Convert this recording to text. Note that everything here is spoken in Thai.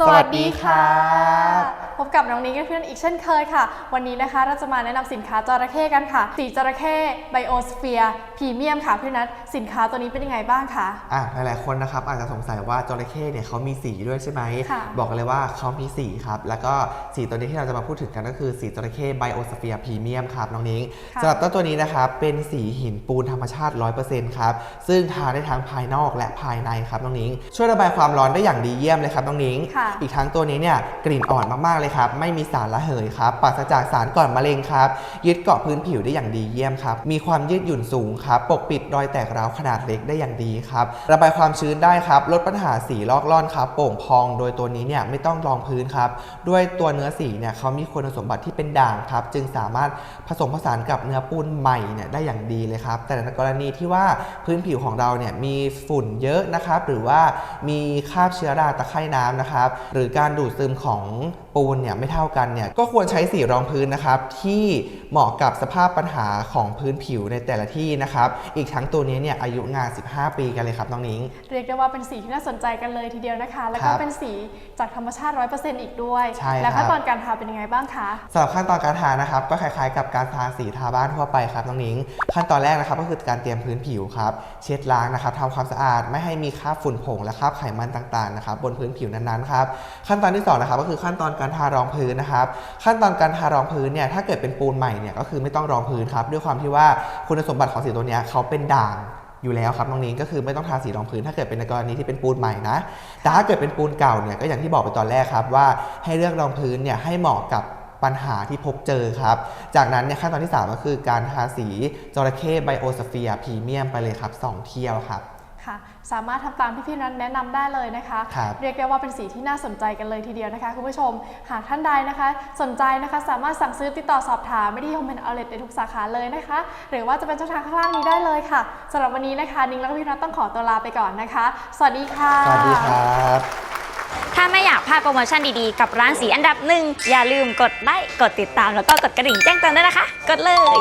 สวัสดีค่ะ พบกับน้องนิ้งกับเพื่อนอีกเช่นเคยค่ะ วันนี้นะคะเราจะมาแนะนำสินค้าจระเข้กันค่ะ สีจระเข้ไบโอสเฟียพรีเมียมค่ะพี่นัทสินค้าตัวนี้เป็นยังไงบ้างคะอะหลายๆคนนะครับอาจจะสงสัยว่าจระเข้เนี่ยเขามีสีด้วยใช่ไหมค่ะบอกกันเลยว่าเขามีสีครับแล้วก็สีตัวนี้ที่เราจะมาพูดถึงกันก็คือสีจระเข้ไบโอสเฟียพรีเมียมครับน้องนิ้งค่ะสำหรับต้นตัวนี้นะครับเป็นสีหินปูนธรรมชาติ 100%ครับซึ่งทาได้ทั้งภายนอกและภายในครับน้องนิ้งช่วยระบายความร้อนได้อย่างดีเยี่ยมเลยครับน้องนิ้งค่ะอีกทั้งตัวนี้เนี่ยกลิ่นอ่อนมากๆเลยครับ ไม่มีสารระเหยครับปราศจากสารก่อนมะเร็งครับ ยึดเกาะพื้นผิวได้อย่างดีเยี่ยมครับ มีความยืดหยุ่นสูงครับ ปกปิดรอยแตกร้าวขนาดเล็กได้อย่างดีครับ ระบายความชื้นได้ครับ ลดปัญหาสีลอกล่อนครับ โป่งพอง โดยตัวนี้เนี่ยไม่ต้องรองพื้นครับ ด้วยตัวเนื้อสีเนี่ยเขามีคุณสมบัติที่เป็นด่างครับ จึงสามารถผสมผสานกับเนื้อปูนใหม่เนี่ยได้อย่างดีเลยครับ แต่ในกรณีที่ว่าพื้นผิวของเราเนี่ยมีฝุ่นเยอะนะครับ หรือว่ามีคราบเชื้อราตะไคร่น้ำนะครับ หรือการดูดซึมของปูนเนี่ยไม่เท่ากันเนี่ยก็ควรใช้สีรองพื้นนะครับที่เหมาะกับสภาพปัญหาของพื้นผิวในแต่ละที่นะครับอีกทั้งตัวนี้เนี่ยอายุงาน 15 ปีกันเลยครับน้องนิ้ง เรียกได้ว่าเป็นสีที่น่าสนใจกันเลยทีเดียวนะคะ แล้วคก็รับเป็นสีจากธรรมชาติ 100%อีกด้วย ใช่แล้วขั้นครับตอนการทาเป็นยังไงบ้างคะสำหรับขั้นตอนการทานะครับก็คล้ายๆ กับการทาสีทาบ้านทั่วไปครับน้องนิ้ง ขั้นตอนแรกนะครับก็คือการเตรียมพื้นผิวครับเช็ดล้างนะครับทำความสะอาดไม่ให้มีคราบฝุ่นผงและคราบไขมันต่างๆนะครับบนพื้นผิวนั้นๆครับขั้นตอนที่สองนะครับก็คือขั้นตอนการทารองพื้นนะครับ ขั้นตอนการทารองพื้นเนี่ยถ้าเกิดเป็นปูนใหม่เนี่ยก็คือไม่ต้องรองพื้นครับ ด้วยความที่ว่าคุณสมบัติของสีตัวนี้เขาเป็นด่างอยู่แล้วครับน้องนิ้งก็คือไม่ต้องทาสีรองพื้น ถ้าเกิดเป็นในกรณีที่เป็นปูนใหม่นะ แต่ถ้าเกิดเป็นปูนเก่าเนี่ยก็อย่างที่บอกไปตอนแรกครับว่าให้เลือกรองพื้นเนี่ยให้เหมาะกับปัญหาที่พบเจอครับ จากนั้นเนี่ยขั้นตอนที่ 3 ก็คือการทาสีจระเข้ไบโอสเฟียพรีเมียมไปเลยครับ 2 เที่ยวครับ ค่ะ สามารถทำตามที่พี่นัทแนะนำได้เลยนะคะครับเรียกได้ว่าเป็นสีที่น่าสนใจกันเลยทีเดียวนะคะคุณผู้ชม หากท่านใดนะคะ สนใจนะคะสามารถสั่งซื้อติดต่อสอบถามไม่ที่โฮมเพนเอาเลตในทุกสาขาเลยนะคะ หรือว่าจะเป็นช่องทางข้างล่างนี้ได้เลยค่ะสำหรับวันนี้นะคะนิ้งและก็พี่นัทต้องขอตัวลาไปก่อนนะคะ สวัสดีค่ะ สวัสดีครับถ้าไม่อยากพลาดโปรโมชั่นดีๆ กับร้านสีอันดับหนึ่งอย่าลืมกดไลค์กดติดตามแล้วก็กดกระดิ่งแจ้งเตือนด้วยนะคะ กดเลย